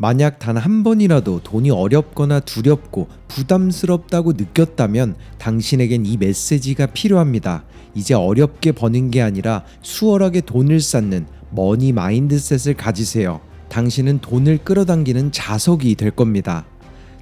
만약 단 한 번이라도 돈이 어렵거나 두렵고 부담스럽다고 느꼈다면 당신에겐 이 메시지가 필요합니다. 이제 어렵게 버는 게 아니라 수월하게 돈을 쌓는 머니 마인드셋을 가지세요. 당신은 돈을 끌어당기는 자석이 될 겁니다.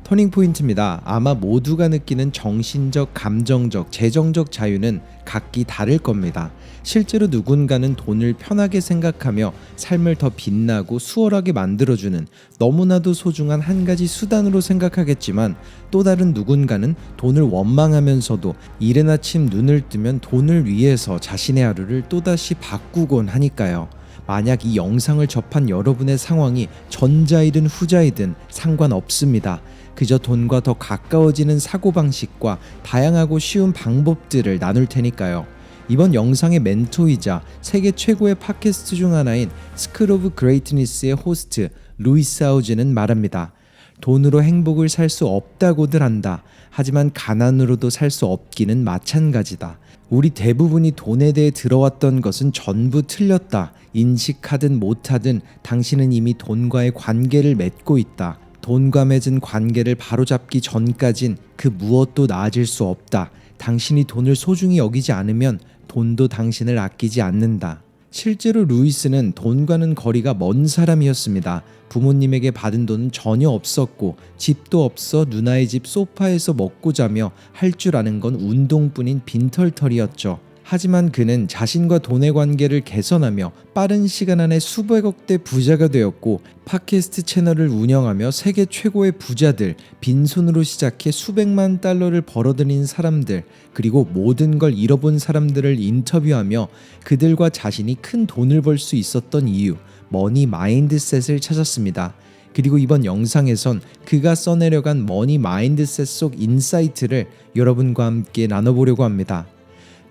터닝 포인트입니다. 아마 모두가 느끼는 정신적, 감정적, 재정적 자유는 각기 다를 겁니다. 실제로 누군가는 돈을 편하게 생각하며 삶을 더 빛나고 수월하게 만들어주는 너무나도 소중한 한 가지 수단으로 생각하겠지만 또 다른 누군가는 돈을 원망하면서도 이른 아침 눈을 뜨면 돈을 위해서 자신의 하루를 또다시 바꾸곤 하니까요. 만약 이 영상을 접한 여러분의 상황이 전자이든 후자이든 상관없습니다. 그저 돈과 더 가까워지는 사고방식과 다양하고 쉬운 방법들을 나눌 테니까요. 이번 영상의 멘토이자 세계 최고의 팟캐스트 중 하나인 스클 오브 그레이트니스의 호스트 루이스 하우즈는 말합니다. 돈으로 행복을 살 수 없다고들 한다. 하지만 가난으로도 살 수 없기는 마찬가지다. 우리 대부분이 돈에 대해 들어왔던 것은 전부 틀렸다. 인식하든 못하든 당신은 이미 돈과의 관계를 맺고 있다. 돈과 맺은 관계를 바로잡기 전까진 그 무엇도 나아질 수 없다. 당신이 돈을 소중히 여기지 않으면 돈도 당신을 아끼지 않는다. 실제로 루이스는 돈과는 거리가 먼 사람이었습니다. 부모님에게 받은 돈은 전혀 없었고 집도 없어 누나의 집 소파에서 먹고 자며 할 줄 아는 건 운동뿐인 빈털털이었죠. 하지만 그는 자신과 돈의 관계를 개선하며 빠른 시간 안에 수백억 대 부자가 되었고 팟캐스트 채널을 운영하며 세계 최고의 부자들, 빈손으로 시작해 수백만 달러를 벌어들인 사람들, 그리고 모든 걸 잃어본 사람들을 인터뷰하며 그들과 자신이 큰 돈을 벌 수 있었던 이유, 머니 마인드셋을 찾았습니다. 그리고 이번 영상에선 그가 써내려간 머니 마인드셋 속 인사이트를 여러분과 함께 나눠보려고 합니다.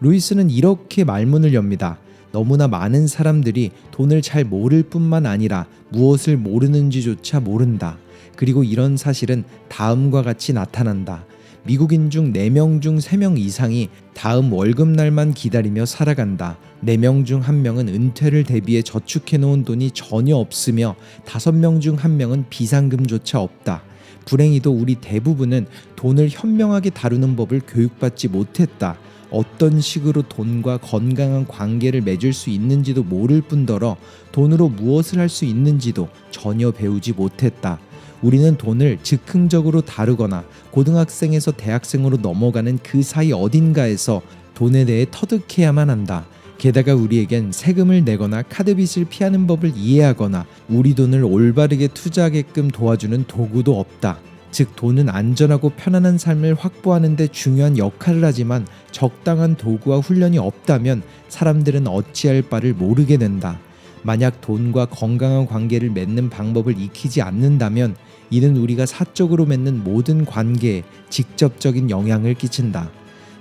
루이스는 이렇게 말문을 엽니다. 너무나 많은 사람들이 돈을 잘 모를 뿐만 아니라 무엇을 모르는지조차 모른다. 그리고 이런 사실은 다음과 같이 나타난다. 미국인 중 4명 중 3명 이상이 다음 월급날만 기다리며 살아간다. 4명 중 1명은 은퇴를 대비해 저축해 놓은 돈이 전혀 없으며 5명 중 1명은 비상금조차 없다. 불행히도 우리 대부분은 돈을 현명하게 다루는 법을 교육받지 못했다. 어떤 식으로 돈과 건강한 관계를 맺을 수 있는지도 모를 뿐더러 돈으로 무엇을 할 수 있는지도 전혀 배우지 못했다. 우리는 돈을 즉흥적으로 다루거나 고등학생에서 대학생으로 넘어가는 그 사이 어딘가에서 돈에 대해 터득해야만 한다. 게다가 우리에겐 세금을 내거나 카드빚을 피하는 법을 이해하거나 우리 돈을 올바르게 투자하게끔 도와주는 도구도 없다. 즉 돈은 안전하고 편안한 삶을 확보하는 데 중요한 역할을 하지만 적당한 도구와 훈련이 없다면 사람들은 어찌할 바를 모르게 된다. 만약 돈과 건강한 관계를 맺는 방법을 익히지 않는다면 이는 우리가 사적으로 맺는 모든 관계에 직접적인 영향을 끼친다.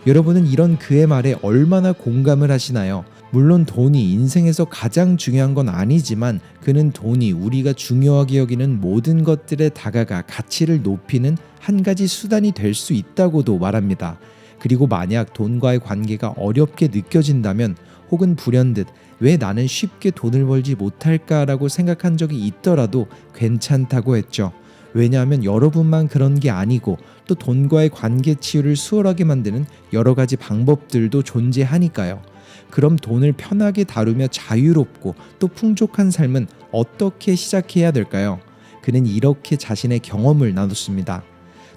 여러분은 이런 그의 말에 얼마나 공감을 하시나요? 물론 돈이 인생에서 가장 중요한 건 아니지만 그는 돈이 우리가 중요하게 여기는 모든 것들에 다가가 가치를 높이는 한 가지 수단이 될 수 있다고도 말합니다. 그리고 만약 돈과의 관계가 어렵게 느껴진다면 혹은 불현듯 왜 나는 쉽게 돈을 벌지 못할까라고 생각한 적이 있더라도 괜찮다고 했죠. 왜냐하면 여러분만 그런 게 아니고 또 돈과의 관계 치유를 수월하게 만드는 여러 가지 방법들도 존재하니까요. 그럼 돈을 편하게 다루며 자유롭고 또 풍족한 삶은 어떻게 시작해야 될까요? 그는 이렇게 자신의 경험을 나눴습니다.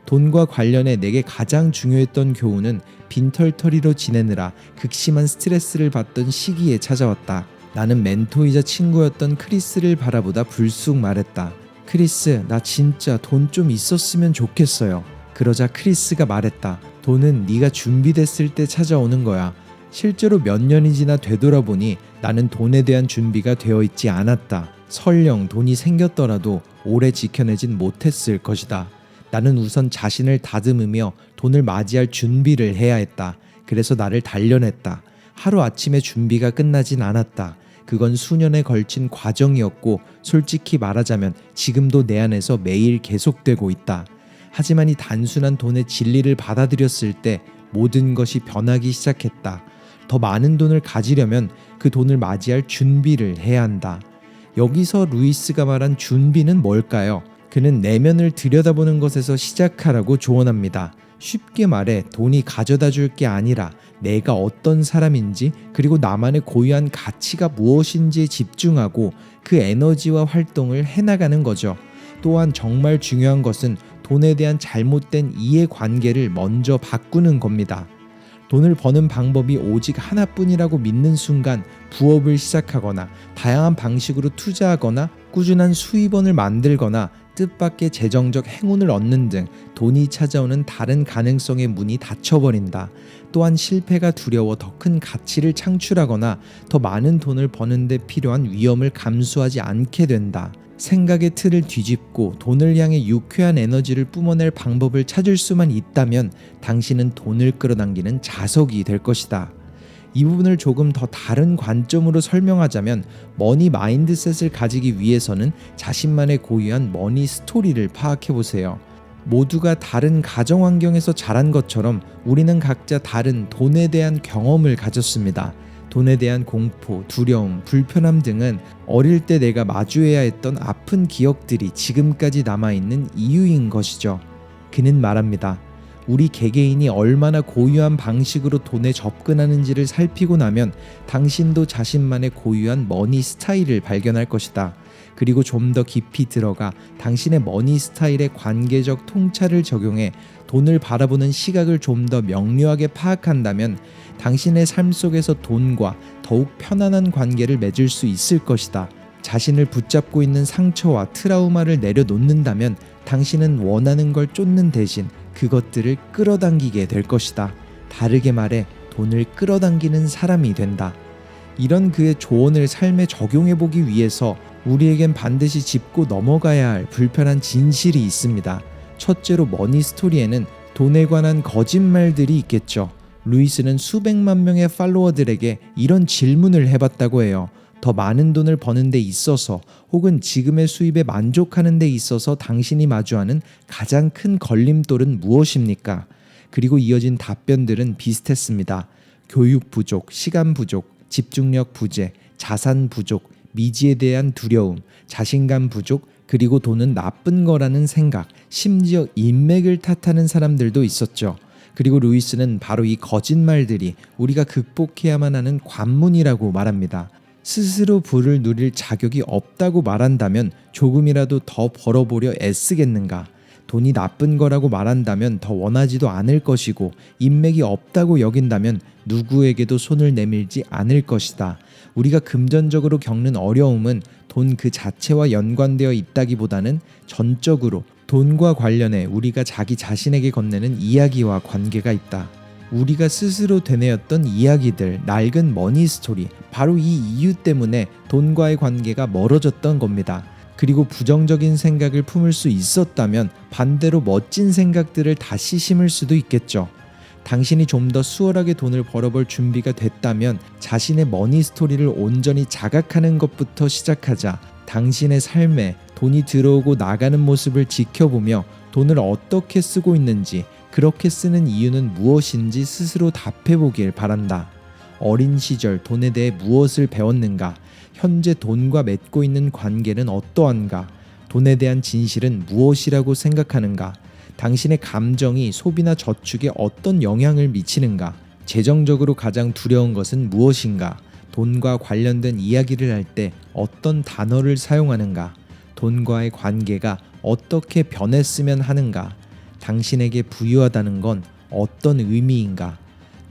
돈과 관련해 내게 가장 중요했던 교훈은 빈털터리로 지내느라 극심한 스트레스를 받던 시기에 찾아왔다. 나는 멘토이자 친구였던 크리스를 바라보다 불쑥 말했다. 크리스, 나 진짜 돈 좀 있었으면 좋겠어요. 그러자 크리스가 말했다. 돈은 네가 준비됐을 때 찾아오는 거야. 실제로 몇 년이 지나 되돌아보니 나는 돈에 대한 준비가 되어 있지 않았다. 설령 돈이 생겼더라도 오래 지켜내진 못했을 것이다. 나는 우선 자신을 다듬으며 돈을 맞이할 준비를 해야 했다. 그래서 나를 단련했다. 하루 아침에 준비가 끝나진 않았다. 그건 수년에 걸친 과정이었고 솔직히 말하자면 지금도 내 안에서 매일 계속되고 있다. 하지만 이 단순한 돈의 진리를 받아들였을 때 모든 것이 변하기 시작했다. 더 많은 돈을 가지려면 그 돈을 맞이할 준비를 해야 한다. 여기서 루이스가 말한 준비는 뭘까요? 그는 내면을 들여다보는 것에서 시작하라고 조언합니다. 쉽게 말해 돈이 가져다 줄 게 아니라 내가 어떤 사람인지 그리고 나만의 고유한 가치가 무엇인지에 집중하고 그 에너지와 활동을 해나가는 거죠. 또한 정말 중요한 것은 돈에 대한 잘못된 이해관계를 먼저 바꾸는 겁니다. 돈을 버는 방법이 오직 하나뿐이라고 믿는 순간 부업을 시작하거나 다양한 방식으로 투자하거나 꾸준한 수입원을 만들거나 뜻밖의 재정적 행운을 얻는 등 돈이 찾아오는 다른 가능성의 문이 닫혀버린다. 또한 실패가 두려워 더 큰 가치를 창출하거나 더 많은 돈을 버는 데 필요한 위험을 감수하지 않게 된다. 생각의 틀을 뒤집고 돈을 향해 유쾌한 에너지를 뿜어낼 방법을 찾을 수만 있다면 당신은 돈을 끌어당기는 자석이 될 것이다. 이 부분을 조금 더 다른 관점으로 설명하자면 머니 마인드셋을 가지기 위해서는 자신만의 고유한 머니 스토리를 파악해 보세요. 모두가 다른 가정 환경에서 자란 것처럼 우리는 각자 다른 돈에 대한 경험을 가졌습니다. 돈에 대한 공포, 두려움, 불편함 등은 어릴 때 내가 마주해야 했던 아픈 기억들이 지금까지 남아있는 이유인 것이죠. 그는 말합니다. 우리 개개인이 얼마나 고유한 방식으로 돈에 접근하는지를 살피고 나면 당신도 자신만의 고유한 머니 스타일을 발견할 것이다. 그리고 좀 더 깊이 들어가 당신의 머니 스타일의 관계적 통찰을 적용해 돈을 바라보는 시각을 좀 더 명료하게 파악한다면 당신의 삶 속에서 돈과 더욱 편안한 관계를 맺을 수 있을 것이다. 자신을 붙잡고 있는 상처와 트라우마를 내려놓는다면 당신은 원하는 걸 쫓는 대신 그것들을 끌어당기게 될 것이다. 다르게 말해 돈을 끌어당기는 사람이 된다. 이런 그의 조언을 삶에 적용해 보기 위해서 우리에겐 반드시 짚고 넘어가야 할 불편한 진실이 있습니다. 첫째로 머니 스토리에는 돈에 관한 거짓말들이 있겠죠. 루이스는 수백만 명의 팔로워들에게 이런 질문을 해봤다고 해요. 더 많은 돈을 버는 데 있어서 혹은 지금의 수입에 만족하는 데 있어서 당신이 마주하는 가장 큰 걸림돌은 무엇입니까? 그리고 이어진 답변들은 비슷했습니다. 교육 부족, 시간 부족, 집중력 부재, 자산 부족, 미지에 대한 두려움, 자신감 부족, 그리고 돈은 나쁜 거라는 생각, 심지어 인맥을 탓하는 사람들도 있었죠. 그리고 루이스는 바로 이 거짓말들이 우리가 극복해야만 하는 관문이라고 말합니다. 스스로 부를 누릴 자격이 없다고 말한다면 조금이라도 더 벌어보려 애쓰겠는가? 돈이 나쁜 거라고 말한다면 더 원하지도 않을 것이고 인맥이 없다고 여긴다면 누구에게도 손을 내밀지 않을 것이다. 우리가 금전적으로 겪는 어려움은 돈 그 자체와 연관되어 있다기보다는 전적으로 돈과 관련해 우리가 자기 자신에게 건네는 이야기와 관계가 있다. 우리가 스스로 되뇌었던 이야기들, 낡은 머니 스토리, 바로 이 이유 때문에 돈과의 관계가 멀어졌던 겁니다. 그리고 부정적인 생각을 품을 수 있었다면 반대로 멋진 생각들을 다시 심을 수도 있겠죠. 당신이 좀 더 수월하게 돈을 벌어볼 준비가 됐다면 자신의 머니 스토리를 온전히 자각하는 것부터 시작하자 당신의 삶에 돈이 들어오고 나가는 모습을 지켜보며 돈을 어떻게 쓰고 있는지 그렇게 쓰는 이유는 무엇인지 스스로 답해 보길 바란다. 어린 시절 돈에 대해 무엇을 배웠는가? 현재 돈과 맺고 있는 관계는 어떠한가? 돈에 대한 진실은 무엇이라고 생각하는가? 당신의 감정이 소비나 저축에 어떤 영향을 미치는가? 재정적으로 가장 두려운 것은 무엇인가? 돈과 관련된 이야기를 할 때 어떤 단어를 사용하는가? 돈과의 관계가 어떻게 변했으면 하는가? 당신에게 부유하다는 건 어떤 의미인가?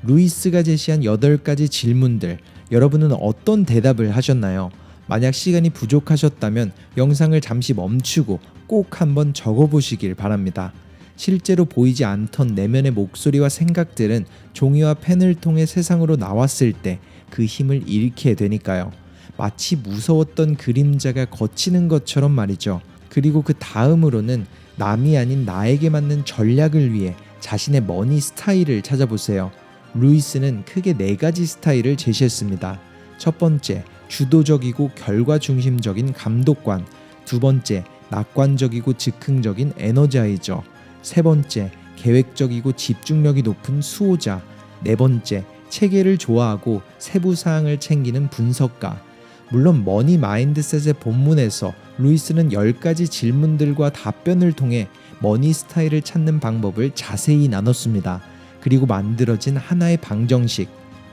루이스가 제시한 8가지 질문들, 여러분은 어떤 대답을 하셨나요? 만약 시간이 부족하셨다면 영상을 잠시 멈추고 꼭 한번 적어보시길 바랍니다. 실제로 보이지 않던 내면의 목소리와 생각들은 종이와 펜을 통해 세상으로 나왔을 때 그 힘을 잃게 되니까요. 마치 무서웠던 그림자가 거치는 것처럼 말이죠. 그리고 그 다음으로는 남이 아닌 나에게 맞는 전략을 위해 자신의 머니 스타일을 찾아보세요. 루이스는 크게 네 가지 스타일을 제시했습니다. 첫 번째, 주도적이고 결과 중심적인 감독관. 두 번째, 낙관적이고 즉흥적인 에너자이저. 세 번째, 계획적이고 집중력이 높은 수호자. 네 번째, 체계를 좋아하고 세부 사항을 챙기는 분석가. 물론 머니 마인드셋의 본문에서 루이스는 10가지 질문들과 답변을 통해 머니 스타일을 찾는 방법을 자세히 나눴습니다. 그리고 만들어진 하나의 방정식.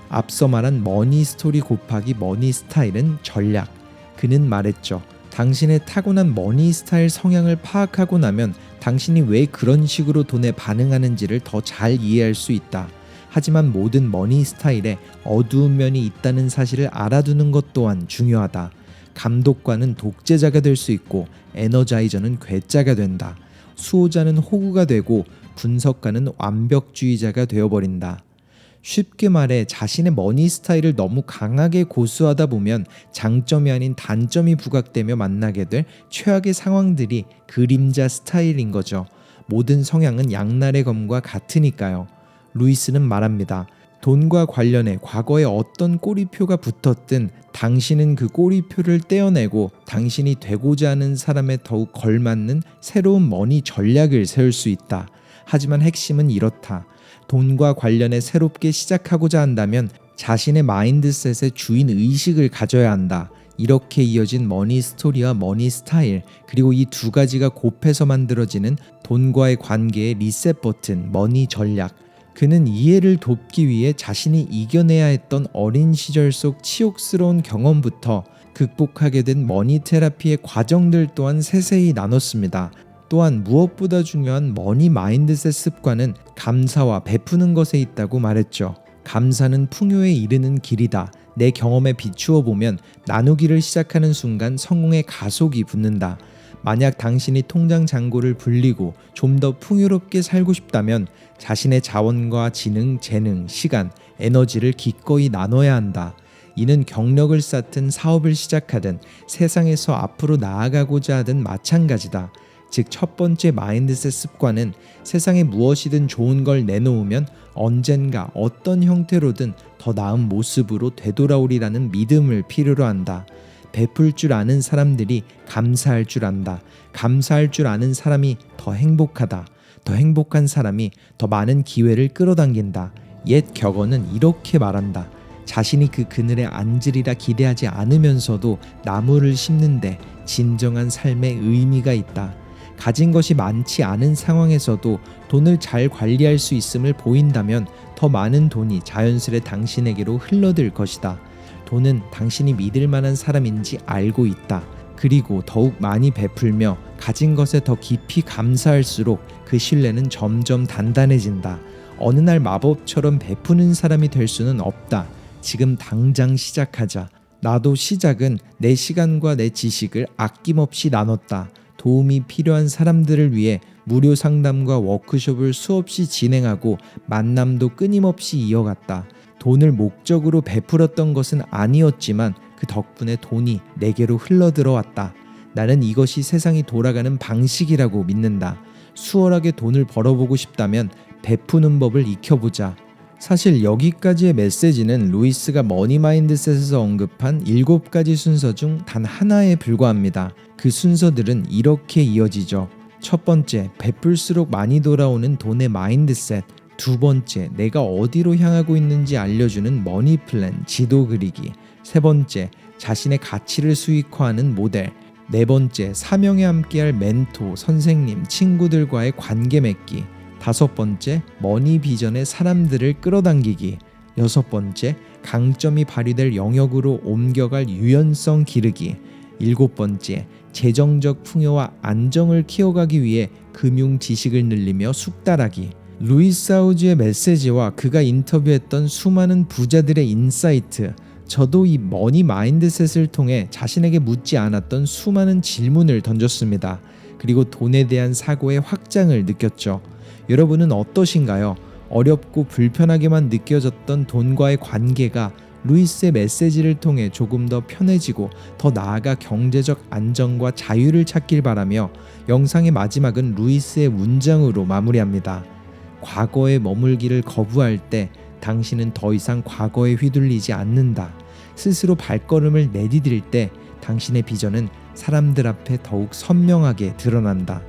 앞서 말한 머니 스토리 곱하기 머니 스타일은 전략. 그는 말했죠. 당신의 타고난 머니 스타일 성향을 파악하고 나면 당신이 왜 그런 식으로 돈에 반응하는지를 더 잘 이해할 수 있다. 하지만 모든 머니 스타일에 어두운 면이 있다는 사실을 알아두는 것 또한 중요하다. 감독관은 독재자가 될 수 있고 에너자이저는 괴짜가 된다. 수호자는 호구가 되고 분석가는 완벽주의자가 되어버린다. 쉽게 말해 자신의 머니 스타일을 너무 강하게 고수하다 보면 장점이 아닌 단점이 부각되며 만나게 될 최악의 상황들이 그림자 스타일인 거죠. 모든 성향은 양날의 검과 같으니까요. 루이스는 말합니다. 돈과 관련해 과거에 어떤 꼬리표가 붙었든 당신은 그 꼬리표를 떼어내고 당신이 되고자 하는 사람에 더욱 걸맞는 새로운 머니 전략을 세울 수 있다. 하지만 핵심은 이렇다. 돈과 관련해 새롭게 시작하고자 한다면 자신의 마인드셋의 주인 의식을 가져야 한다. 이렇게 이어진 머니 스토리와 머니 스타일 그리고 이 두 가지가 곱해서 만들어지는 돈과의 관계의 리셋 버튼 머니 전략 그는 이해를 돕기 위해 자신이 이겨내야 했던 어린 시절 속 치욕스러운 경험부터 극복하게 된 머니 테라피의 과정들 또한 세세히 나눴습니다. 또한 무엇보다 중요한 머니 마인드셋 습관은 감사와 베푸는 것에 있다고 말했죠. 감사는 풍요에 이르는 길이다. 내 경험에 비추어 보면 나누기를 시작하는 순간 성공의 가속이 붙는다. 만약 당신이 통장 잔고를 불리고 좀 더 풍요롭게 살고 싶다면 자신의 자원과 지능, 재능, 시간, 에너지를 기꺼이 나눠야 한다. 이는 경력을 쌓든 사업을 시작하든 세상에서 앞으로 나아가고자 하든 마찬가지다. 즉, 첫 번째 마인드셋 습관은 세상에 무엇이든 좋은 걸 내놓으면 언젠가 어떤 형태로든 더 나은 모습으로 되돌아오리라는 믿음을 필요로 한다. 베풀 줄 아는 사람들이 감사할 줄 안다. 감사할 줄 아는 사람이 더 행복하다. 더 행복한 사람이 더 많은 기회를 끌어당긴다. 옛 격언은 이렇게 말한다. 자신이 그 그늘에 앉으리라 기대하지 않으면서도 나무를 심는데 진정한 삶의 의미가 있다. 가진 것이 많지 않은 상황에서도 돈을 잘 관리할 수 있음을 보인다면 더 많은 돈이 자연스레 당신에게로 흘러들 것이다. 돈은 당신이 믿을 만한 사람인지 알고 있다. 그리고 더욱 많이 베풀며 가진 것에 더 깊이 감사할수록 그 신뢰는 점점 단단해진다. 어느 날 마법처럼 베푸는 사람이 될 수는 없다. 지금 당장 시작하자. 나도 시작은 내 시간과 내 지식을 아낌없이 나눴다. 도움이 필요한 사람들을 위해 무료 상담과 워크숍을 수없이 진행하고 만남도 끊임없이 이어갔다. 돈을 목적으로 베풀었던 것은 아니었지만 그 덕분에 돈이 내게로 흘러들어왔다. 나는 이것이 세상이 돌아가는 방식이라고 믿는다. 수월하게 돈을 벌어보고 싶다면 베푸는 법을 익혀보자. 사실 여기까지의 메시지는 루이스가 머니 마인드셋에서 언급한 7가지 순서 중 단 하나에 불과합니다. 그 순서들은 이렇게 이어지죠. 첫 번째, 베풀수록 많이 돌아오는 돈의 마인드셋. 두 번째, 내가 어디로 향하고 있는지 알려주는 머니 플랜, 지도 그리기. 세 번째, 자신의 가치를 수익화하는 모델. 네 번째, 사명에 함께할 멘토, 선생님, 친구들과의 관계 맺기. 다섯 번째, 머니 비전의 사람들을 끌어당기기. 여섯 번째, 강점이 발휘될 영역으로 옮겨갈 유연성 기르기. 일곱 번째, 재정적 풍요와 안정을 키워가기 위해 금융 지식을 늘리며 숙달하기. 루이스 하우즈의 메시지와 그가 인터뷰했던 수많은 부자들의 인사이트, 저도 이 머니 마인드셋을 통해 자신에게 묻지 않았던 수많은 질문을 던졌습니다. 그리고 돈에 대한 사고의 확장을 느꼈죠. 여러분은 어떠신가요? 어렵고 불편하게만 느껴졌던 돈과의 관계가 루이스의 메시지를 통해 조금 더 편해지고 더 나아가 경제적 안정과 자유를 찾길 바라며 영상의 마지막은 루이스의 문장으로 마무리합니다. 과거에 머물기를 거부할 때 당신은 더 이상 과거에 휘둘리지 않는다. 스스로 발걸음을 내디딜 때 당신의 비전은 사람들 앞에 더욱 선명하게 드러난다.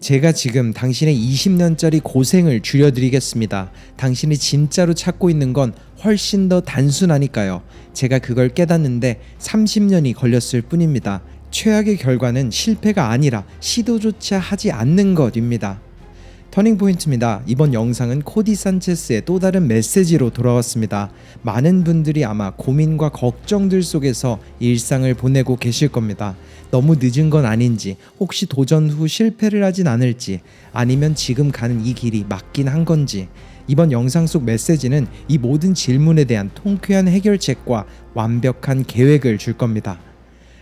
제가 지금 당신의 20년짜리 고생을 줄여드리겠습니다. 당신이 진짜로 찾고 있는 건 훨씬 더 단순하니까요. 제가 그걸 깨닫는데 30년이 걸렸을 뿐입니다. 최악의 결과는 실패가 아니라 시도조차 하지 않는 것입니다. 터닝 포인트입니다. 이번 영상은 코디 산체스의 또 다른 메시지로 돌아왔습니다. 많은 분들이 아마 고민과 걱정들 속에서 일상을 보내고 계실 겁니다. 너무 늦은 건 아닌지, 혹시 도전 후 실패를 하진 않을지, 아니면 지금 가는 이 길이 맞긴 한 건지, 이번 영상 속 메시지는 이 모든 질문에 대한 통쾌한 해결책과 완벽한 계획을 줄 겁니다.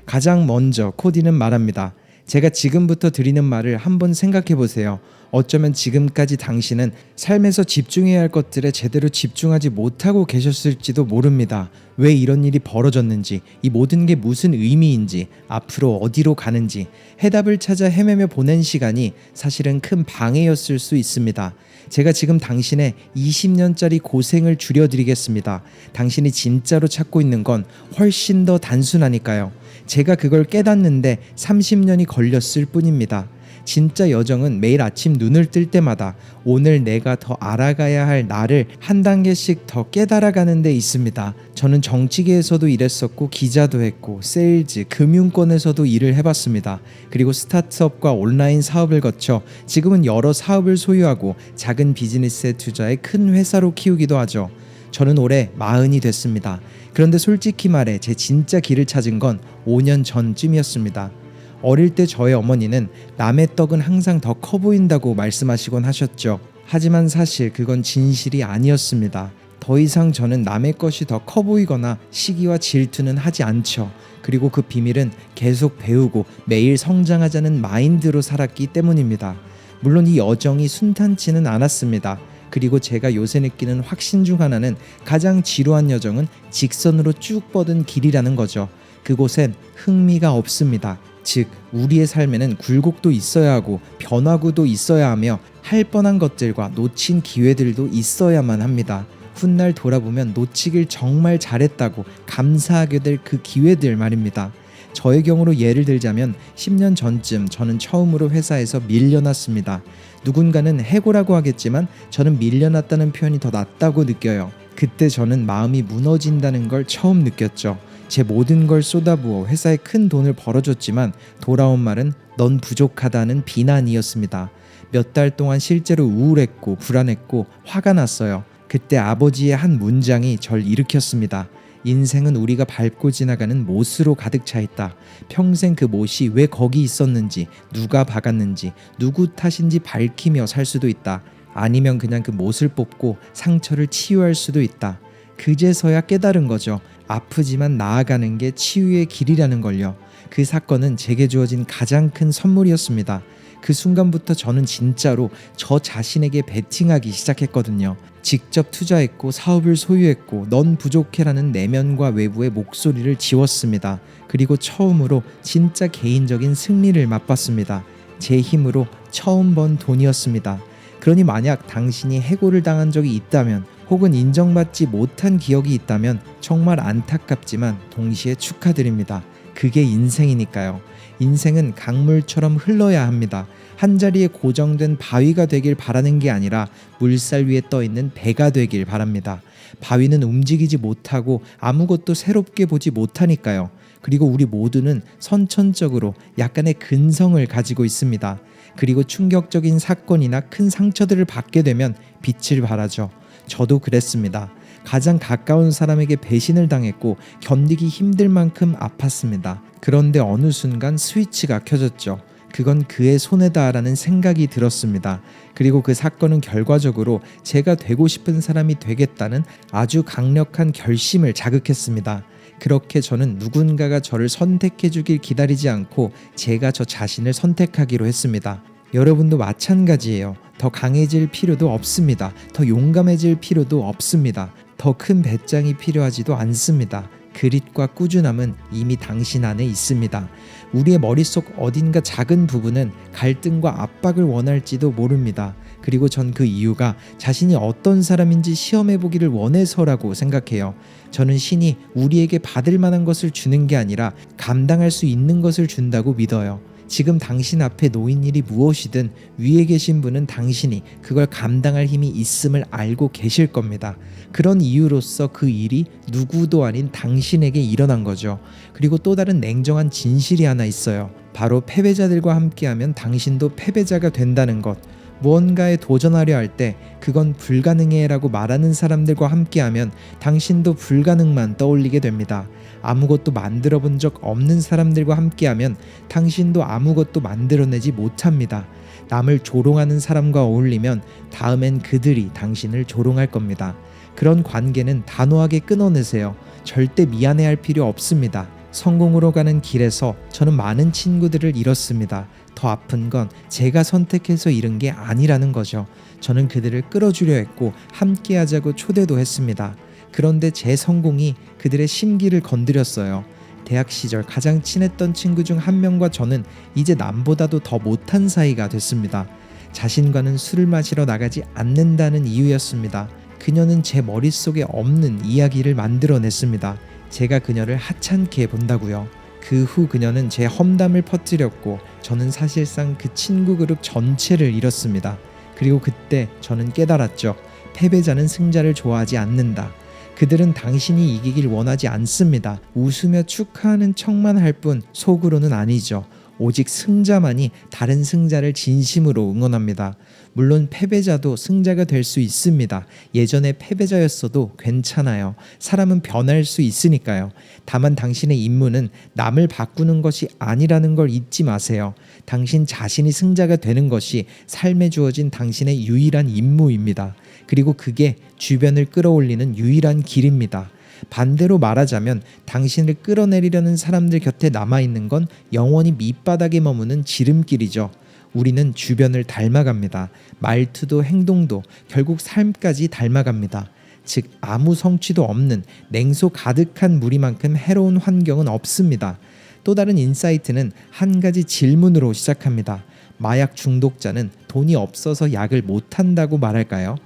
가장 먼저 코디는 말합니다. 제가 지금부터 드리는 말을 한번 생각해 보세요. 어쩌면 지금까지 당신은 삶에서 집중해야 할 것들에 제대로 집중하지 못하고 계셨을지도 모릅니다. 왜 이런 일이 벌어졌는지, 이 모든 게 무슨 의미인지, 앞으로 어디로 가는지, 해답을 찾아 헤매며 보낸 시간이 사실은 큰 방해였을 수 있습니다. 제가 지금 당신의 20년짜리 고생을 줄여드리겠습니다. 당신이 진짜로 찾고 있는 건 훨씬 더 단순하니까요. 제가 그걸 깨닫는데 30년이 걸렸을 뿐입니다. 진짜 여정은 매일 아침 눈을 뜰 때마다 오늘 내가 더 알아가야 할 나를 한 단계씩 더 깨달아가는 데 있습니다. 저는 정치계에서도 일했었고 기자도 했고 세일즈, 금융권에서도 일을 해봤습니다. 그리고 스타트업과 온라인 사업을 거쳐 지금은 여러 사업을 소유하고 작은 비즈니스에 투자해 큰 회사로 키우기도 하죠. 저는 올해 마흔이 됐습니다. 그런데 솔직히 말해 제 진짜 길을 찾은 건 5년 전쯤이었습니다. 어릴 때 저의 어머니는 남의 떡은 항상 더 커 보인다고 말씀하시곤 하셨죠. 하지만 사실 그건 진실이 아니었습니다. 더 이상 저는 남의 것이 더 커 보이거나 시기와 질투는 하지 않죠. 그리고 그 비밀은 계속 배우고 매일 성장하자는 마인드로 살았기 때문입니다. 물론 이 여정이 순탄치는 않았습니다. 그리고 제가 요새 느끼는 확신 중 하나는 가장 지루한 여정은 직선으로 쭉 뻗은 길이라는 거죠. 그곳엔 흥미가 없습니다. 즉, 우리의 삶에는 굴곡도 있어야 하고 변화구도 있어야 하며 할 뻔한 것들과 놓친 기회들도 있어야만 합니다. 훗날 돌아보면 놓치길 정말 잘했다고 감사하게 될 그 기회들 말입니다. 저의 경우로 예를 들자면 10년 전쯤 저는 처음으로 회사에서 밀려났습니다. 누군가는 해고라고 하겠지만 저는 밀려났다는 표현이 더 낫다고 느껴요. 그때 저는 마음이 무너진다는 걸 처음 느꼈죠. 제 모든 걸 쏟아부어 회사에 큰 돈을 벌어줬지만 돌아온 말은 넌 부족하다는 비난이었습니다. 몇 달 동안 실제로 우울했고 불안했고 화가 났어요. 그때 아버지의 한 문장이 절 일으켰습니다. 인생은 우리가 밟고 지나가는 못으로 가득 차 있다. 평생 그 못이 왜 거기 있었는지, 누가 박았는지, 누구 탓인지 밝히며 살 수도 있다. 아니면 그냥 그 못을 뽑고 상처를 치유할 수도 있다. 그제서야 깨달은 거죠. 아프지만 나아가는 게 치유의 길이라는 걸요. 그 사건은 제게 주어진 가장 큰 선물이었습니다. 그 순간부터 저는 진짜로 저 자신에게 베팅하기 시작했거든요. 직접 투자했고 사업을 소유했고 넌 부족해라는 내면과 외부의 목소리를 지웠습니다. 그리고 처음으로 진짜 개인적인 승리를 맛봤습니다. 제 힘으로 처음 번 돈이었습니다. 그러니 만약 당신이 해고를 당한 적이 있다면 혹은 인정받지 못한 기억이 있다면 정말 안타깝지만 동시에 축하드립니다. 그게 인생이니까요. 인생은 강물처럼 흘러야 합니다. 한 자리에 고정된 바위가 되길 바라는 게 아니라 물살 위에 떠 있는 배가 되길 바랍니다. 바위는 움직이지 못하고 아무것도 새롭게 보지 못하니까요. 그리고 우리 모두는 선천적으로 약간의 근성을 가지고 있습니다. 그리고 충격적인 사건이나 큰 상처들을 받게 되면 빛을 발하죠. 저도 그랬습니다. 가장 가까운 사람에게 배신을 당했고 견디기 힘들 만큼 아팠습니다. 그런데 어느 순간 스위치가 켜졌죠. 그건 그의 손해다라는 생각이 들었습니다. 그리고 그 사건은 결과적으로 제가 되고 싶은 사람이 되겠다는 아주 강력한 결심을 자극했습니다. 그렇게 저는 누군가가 저를 선택해 주길 기다리지 않고 제가 저 자신을 선택하기로 했습니다. 여러분도 마찬가지예요. 더 강해질 필요도 없습니다. 더 용감해질 필요도 없습니다. 더 큰 배짱이 필요하지도 않습니다. 그릿과 꾸준함은 이미 당신 안에 있습니다. 우리의 머릿속 어딘가 작은 부분은 갈등과 압박을 원할지도 모릅니다. 그리고 전 그 이유가 자신이 어떤 사람인지 시험해 보기를 원해서라고 생각해요. 저는 신이 우리에게 받을 만한 것을 주는 게 아니라 감당할 수 있는 것을 준다고 믿어요. 지금 당신 앞에 놓인 일이 무엇이든 위에 계신 분은 당신이 그걸 감당할 힘이 있음을 알고 계실 겁니다. 그런 이유로서 그 일이 누구도 아닌 당신에게 일어난 거죠. 그리고 또 다른 냉정한 진실이 하나 있어요. 바로 패배자들과 함께하면 당신도 패배자가 된다는 것. 무언가에 도전하려 할 때 그건 불가능해라고 말하는 사람들과 함께하면 당신도 불가능만 떠올리게 됩니다. 아무것도 만들어 본 적 없는 사람들과 함께하면 당신도 아무것도 만들어내지 못합니다. 남을 조롱하는 사람과 어울리면 다음엔 그들이 당신을 조롱할 겁니다. 그런 관계는 단호하게 끊어내세요. 절대 미안해할 필요 없습니다. 성공으로 가는 길에서 저는 많은 친구들을 잃었습니다. 더 아픈 건 제가 선택해서 잃은 게 아니라는 거죠. 저는 그들을 끌어주려 했고 함께 하자고 초대도 했습니다. 그런데 제 성공이 그들의 심기를 건드렸어요. 대학 시절 가장 친했던 친구 중 한 명과 저는 이제 남보다도 더 못한 사이가 됐습니다. 자신과는 술을 마시러 나가지 않는다는 이유였습니다. 그녀는 제 머릿속에 없는 이야기를 만들어냈습니다. 제가 그녀를 하찮게 본다고요. 그 후 그녀는 제 험담을 퍼뜨렸고 저는 사실상 그 친구 그룹 전체를 잃었습니다. 그리고 그때 저는 깨달았죠. 패배자는 승자를 좋아하지 않는다. 그들은 당신이 이기길 원하지 않습니다. 웃으며 축하하는 척만 할 뿐 속으로는 아니죠. 오직 승자만이 다른 승자를 진심으로 응원합니다. 물론 패배자도 승자가 될 수 있습니다. 예전에 패배자였어도 괜찮아요. 사람은 변할 수 있으니까요. 다만 당신의 임무는 남을 바꾸는 것이 아니라는 걸 잊지 마세요. 당신 자신이 승자가 되는 것이 삶에 주어진 당신의 유일한 임무입니다. 그리고 그게 주변을 끌어올리는 유일한 길입니다. 반대로 말하자면 당신을 끌어내리려는 사람들 곁에 남아있는 건 영원히 밑바닥에 머무는 지름길이죠. 우리는 주변을 닮아갑니다. 말투도 행동도 결국 삶까지 닮아갑니다. 즉 아무 성취도 없는 냉소 가득한 무리만큼 해로운 환경은 없습니다. 또 다른 인사이트는 한 가지 질문으로 시작합니다. 마약 중독자는 돈이 없어서 약을 못 한다고 말할까요?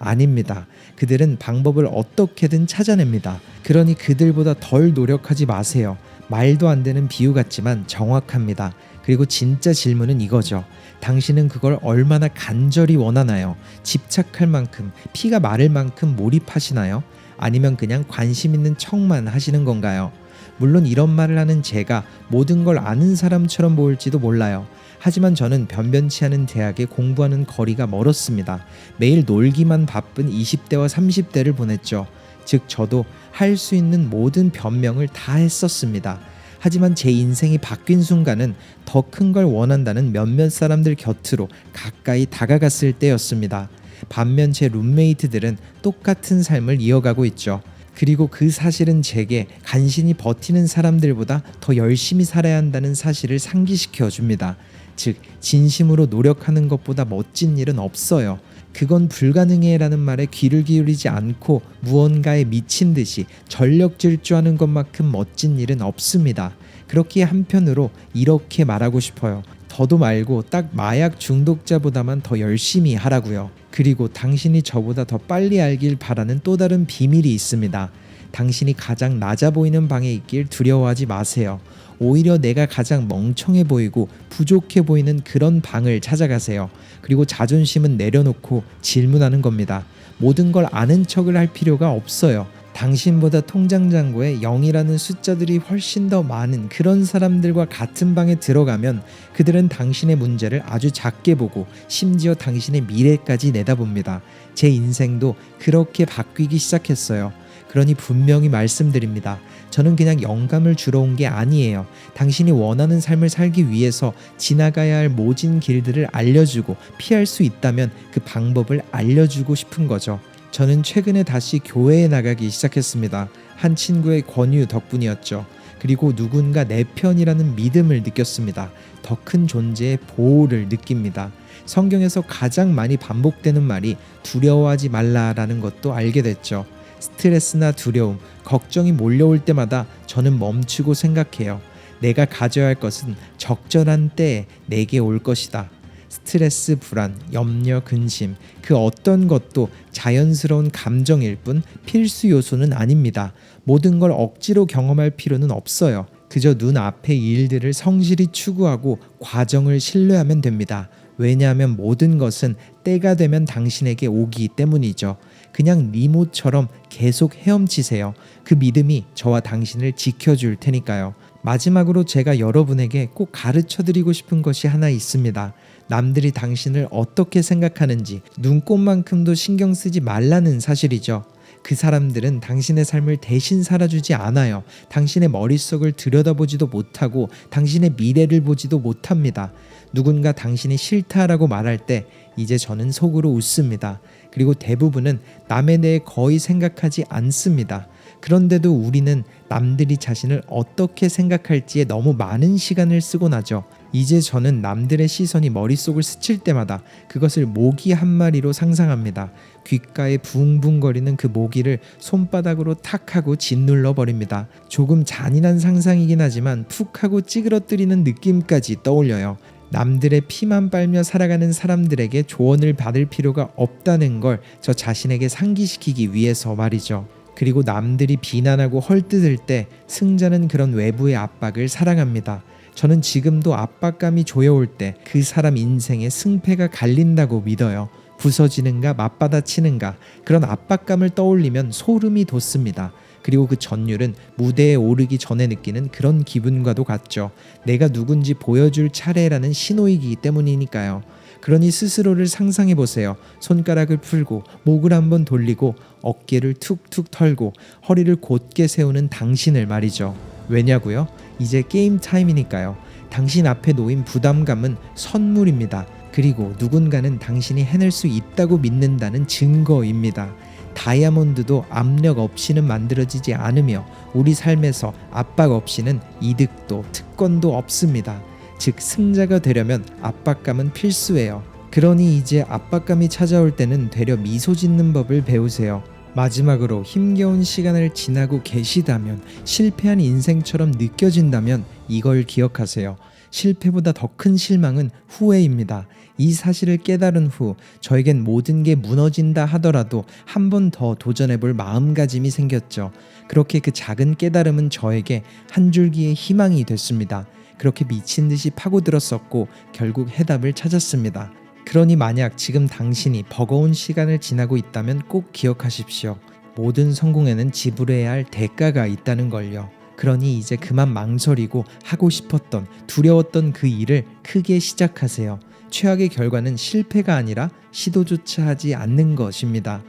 아닙니다. 그들은 방법을 어떻게든 찾아냅니다. 그러니 그들보다 덜 노력하지 마세요. 말도 안 되는 비유 같지만 정확합니다. 그리고 진짜 질문은 이거죠. 당신은 그걸 얼마나 간절히 원하나요? 집착할 만큼, 피가 마를 만큼 몰입하시나요? 아니면 그냥 관심 있는 척만 하시는 건가요? 물론 이런 말을 하는 제가 모든 걸 아는 사람처럼 보일지도 몰라요. 하지만 저는 변변치 않은 대학에 공부하는 거리가 멀었습니다. 매일 놀기만 바쁜 20대와 30대를 보냈죠. 즉 저도 할 수 있는 모든 변명을 다 했었습니다. 하지만 제 인생이 바뀐 순간은 더 큰 걸 원한다는 몇몇 사람들 곁으로 가까이 다가갔을 때였습니다. 반면 제 룸메이트들은 똑같은 삶을 이어가고 있죠. 그리고 그 사실은 제게 간신히 버티는 사람들보다 더 열심히 살아야 한다는 사실을 상기시켜 줍니다. 즉, 진심으로 노력하는 것보다 멋진 일은 없어요. 그건 불가능해라는 말에 귀를 기울이지 않고 무언가에 미친 듯이 전력 질주하는 것만큼 멋진 일은 없습니다. 그렇기에 한편으로 이렇게 말하고 싶어요. 더도 말고 딱 마약 중독자보다만 더 열심히 하라고요. 그리고 당신이 저보다 더 빨리 알길 바라는 또 다른 비밀이 있습니다. 당신이 가장 낮아 보이는 방에 있길 두려워하지 마세요. 오히려 내가 가장 멍청해 보이고 부족해 보이는 그런 방을 찾아가세요. 그리고 자존심은 내려놓고 질문하는 겁니다. 모든 걸 아는 척을 할 필요가 없어요. 당신보다 통장 잔고에 0이라는 숫자들이 훨씬 더 많은 그런 사람들과 같은 방에 들어가면 그들은 당신의 문제를 아주 작게 보고 심지어 당신의 미래까지 내다봅니다. 제 인생도 그렇게 바뀌기 시작했어요. 그러니 분명히 말씀드립니다. 저는 그냥 영감을 주러 온 게 아니에요. 당신이 원하는 삶을 살기 위해서 지나가야 할 모진 길들을 알려주고 피할 수 있다면 그 방법을 알려주고 싶은 거죠. 저는 최근에 다시 교회에 나가기 시작했습니다. 한 친구의 권유 덕분이었죠. 그리고 누군가 내 편이라는 믿음을 느꼈습니다. 더 큰 존재의 보호를 느낍니다. 성경에서 가장 많이 반복되는 말이 두려워하지 말라라는 것도 알게 됐죠. 스트레스나 두려움, 걱정이 몰려올 때마다 저는 멈추고 생각해요. 내가 가져야 할 것은 적절한 때에 내게 올 것이다. 스트레스, 불안, 염려, 근심, 그 어떤 것도 자연스러운 감정일 뿐 필수 요소는 아닙니다. 모든 걸 억지로 경험할 필요는 없어요. 그저 눈앞의 일들을 성실히 추구하고 과정을 신뢰하면 됩니다. 왜냐하면 모든 것은 때가 되면 당신에게 오기 때문이죠. 그냥 리모처럼 계속 헤엄치세요. 그 믿음이 저와 당신을 지켜줄 테니까요. 마지막으로 제가 여러분에게 꼭 가르쳐 드리고 싶은 것이 하나 있습니다. 남들이 당신을 어떻게 생각하는지 눈꼽만큼도 신경 쓰지 말라는 사실이죠. 그 사람들은 당신의 삶을 대신 살아주지 않아요. 당신의 머릿속을 들여다보지도 못하고 당신의 미래를 보지도 못합니다. 누군가 당신이 싫다라고 말할 때 이제 저는 속으로 웃습니다. 그리고 대부분은 남에 대해 거의 생각하지 않습니다. 그런데도 우리는 남들이 자신을 어떻게 생각할지에 너무 많은 시간을 쓰곤 하죠. 이제 저는 남들의 시선이 머릿속을 스칠 때마다 그것을 모기 한 마리로 상상합니다. 귓가에 붕붕거리는 그 모기를 손바닥으로 탁 하고 짓눌러 버립니다. 조금 잔인한 상상이긴 하지만 푹 하고 찌그러뜨리는 느낌까지 떠올려요. 남들의 피만 빨며 살아가는 사람들에게 조언을 받을 필요가 없다는 걸 저 자신에게 상기시키기 위해서 말이죠. 그리고 남들이 비난하고 헐뜯을 때 승자는 그런 외부의 압박을 사랑합니다. 저는 지금도 압박감이 조여올 때 그 사람 인생에 승패가 갈린다고 믿어요. 부서지는가 맞받아치는가 그런 압박감을 떠올리면 소름이 돋습니다. 그리고 그 전율은 무대에 오르기 전에 느끼는 그런 기분과도 같죠. 내가 누군지 보여줄 차례라는 신호이기 때문이니까요. 그러니 스스로를 상상해 보세요. 손가락을 풀고 목을 한번 돌리고 어깨를 툭툭 털고 허리를 곧게 세우는 당신을 말이죠. 왜냐고요? 이제 게임 타임이니까요. 당신 앞에 놓인 부담감은 선물입니다. 그리고 누군가는 당신이 해낼 수 있다고 믿는다는 증거입니다. 다이아몬드도 압력 없이는 만들어지지 않으며 우리 삶에서 압박 없이는 이득도 특권도 없습니다. 즉 승자가 되려면 압박감은 필수예요. 그러니 이제 압박감이 찾아올 때는 되려 미소 짓는 법을 배우세요. 마지막으로 힘겨운 시간을 지나고 계시다면 실패한 인생처럼 느껴진다면 이걸 기억하세요. 실패보다 더 큰 실망은 후회입니다. 이 사실을 깨달은 후 저에겐 모든 게 무너진다 하더라도 한 번 더 도전해 볼 마음가짐이 생겼죠. 그렇게 그 작은 깨달음은 저에게 한 줄기의 희망이 됐습니다. 그렇게 미친 듯이 파고들었었고 결국 해답을 찾았습니다. 그러니 만약 지금 당신이 버거운 시간을 지나고 있다면 꼭 기억하십시오. 모든 성공에는 지불해야 할 대가가 있다는 걸요. 그러니 이제 그만 망설이고 하고 싶었던 두려웠던 그 일을 크게 시작하세요. 최악의 결과는 실패가 아니라 시도조차 하지 않는 것입니다.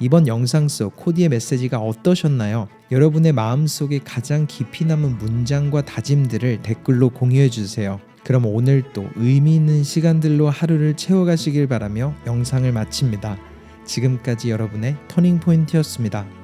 이번 영상 속 코디의 메시지가 어떠셨나요? 여러분의 마음속에 가장 깊이 남은 문장과 다짐들을 댓글로 공유해 주세요. 그럼 오늘도 의미 있는 시간들로 하루를 채워가시길 바라며 영상을 마칩니다. 지금까지 여러분의 터닝 포인트였습니다.